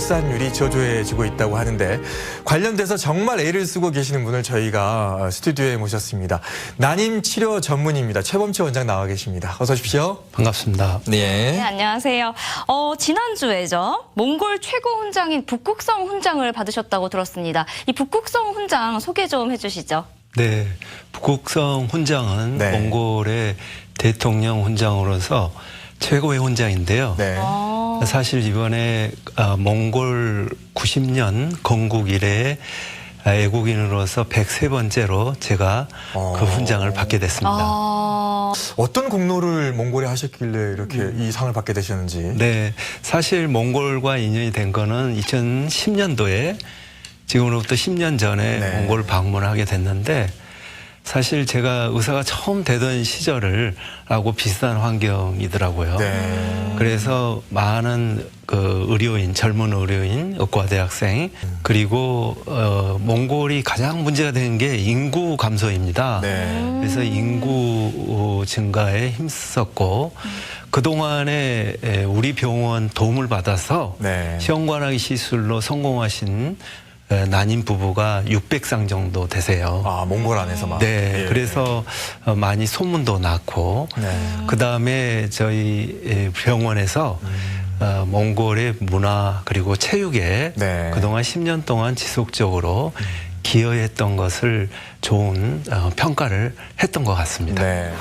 출산율이 저조해지고 있다고 하는데 관련돼서 정말 애를 쓰고 계시는 분을 저희가 스튜디오에 모셨습니다. 난임 치료 전문입니다. 최범채 원장 나와 계십니다. 어서 오십시오. 반갑습니다. 네, 네. 안녕하세요. 어, 지난주에죠. 몽골 최고 훈장인 북극성 훈장을 받으셨다고 들었습니다. 이 북극성 훈장 소개 좀 해주시죠. 네, 북극성 훈장은 네. 몽골의 대통령 훈장으로서 최고의 훈장인데요. 네. 어, 사실 이번에 아, 몽골 90년 건국 이래 아, 애국인으로서 103번째로 제가 어. 그 훈장을 받게 됐습니다. 어, 어떤 공로를 몽골에 하셨길래 이렇게 이 상을 받게 되셨는지. 네, 사실 몽골과 인연이 된 거는 2010년도에 지금으로부터 10년 전에 네. 몽골 방문하게 됐는데 사실 제가 의사가 처음 되던 시절을 하고 비슷한 환경이더라고요. 네. 그래서 많은 그 의료인, 젊은 의료인, 의과대학생, 그리고 어, 몽골이 가장 문제가 되는 게 인구 감소입니다. 네. 그래서 인구 증가에 힘썼고 그동안에 에, 우리 병원 도움을 받아서 네. 시험관하기 시술로 성공하신 에, 난임 부부가 600상 정도 되세요. 아, 몽골 안에서만. 네, 예. 그래서 어, 많이 소문도 났고 네. 그 다음에 저희 에, 병원에서 어, 몽골의 문화 그리고 체육에 네. 그동안 10년 동안 지속적으로 기여했던 것을 좋은 어, 평가를 했던 것 같습니다. 네.